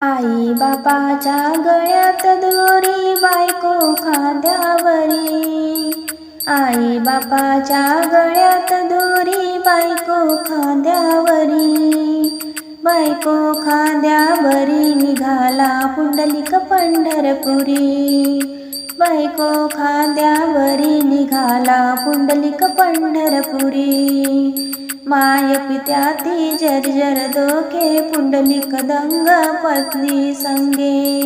आई बापाच्या गळ्यात दोरी बायको खांद्यावरी. आई बापाच्या गळ्यात दोरी बायको खांद्यावरी. बायको खांद्यावरी निघाला पुंडलिक पंढरपुरी. बायको खांद्यावरी निघाला पुंडलिक पंढरपुरी. माय पित्याती जर्जर दोके पुंडलिक दंग पत्नी संगे.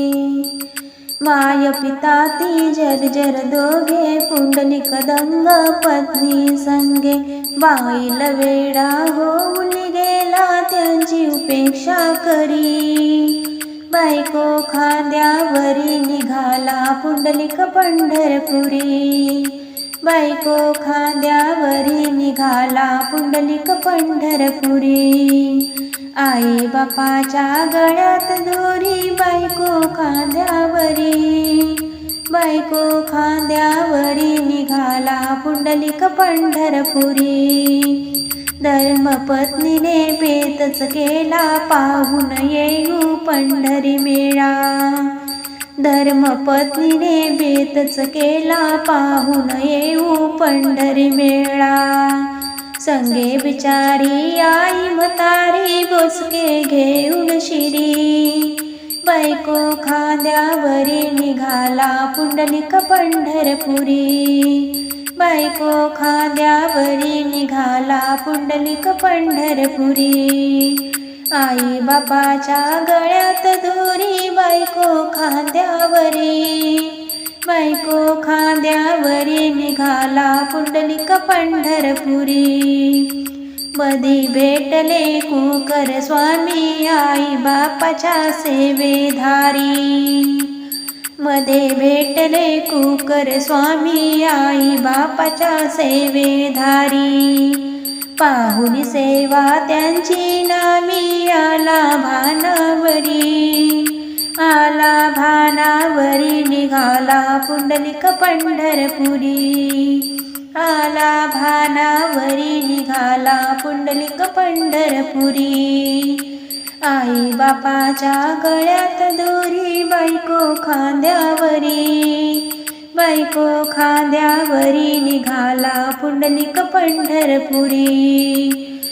माय पिता ती जर्जर दोघे पुंडलिक दंग पत्नी संगे. बाईल वेडा होऊन गेला त्यांची उपेक्षा करी. बायको खांद्यावरी निघाला पुंडलिक पंढरपुरी. बायको खांद्यावरी निघाला पुंडलिक पंढरपुरी. आई बापाच्या गळ्यात दोरी बायको खांद्यावरी. बायको खांद्यावरी निघाला पुंडलिक पंढरपुरी. धर्मपत्नीने बेतच केला पाहून येऊ पंढरी मेळा. धर्मपत्नीने बेतच केला पाहून येऊ पंढरी मेळा. संगे बिचारी आई मतारी बसके घेऊन शिरी. बायको खांद्यावरी निघाला पुंडलिक पंढरपुरी. बायको खांद्यावरी निघाला पुंडलिक पंढरपुरी. आई बापाच्या गळ्यात धुरी खांद्यावरी निघाला पुंडलिक पंढरपुरी. मधी भेटले कुकर स्वामी आई बापाच्या सेवेधारी. मध्ये भेटले कुकर स्वामी आई बापाच्या सेवेधारी. पाहुनी सेवा त्यांची नामी आला भानावरी. वरी निघाला पुंडलिक पंढरपुरी. आला भानावरी निघाला पुंडलिक पंढरपुरी. आई बापाच्या गळ्यात दोरी बायको खांद्यावरी. बायको खांद्यावरी निघाला पुंडलिक पंढरपुरी.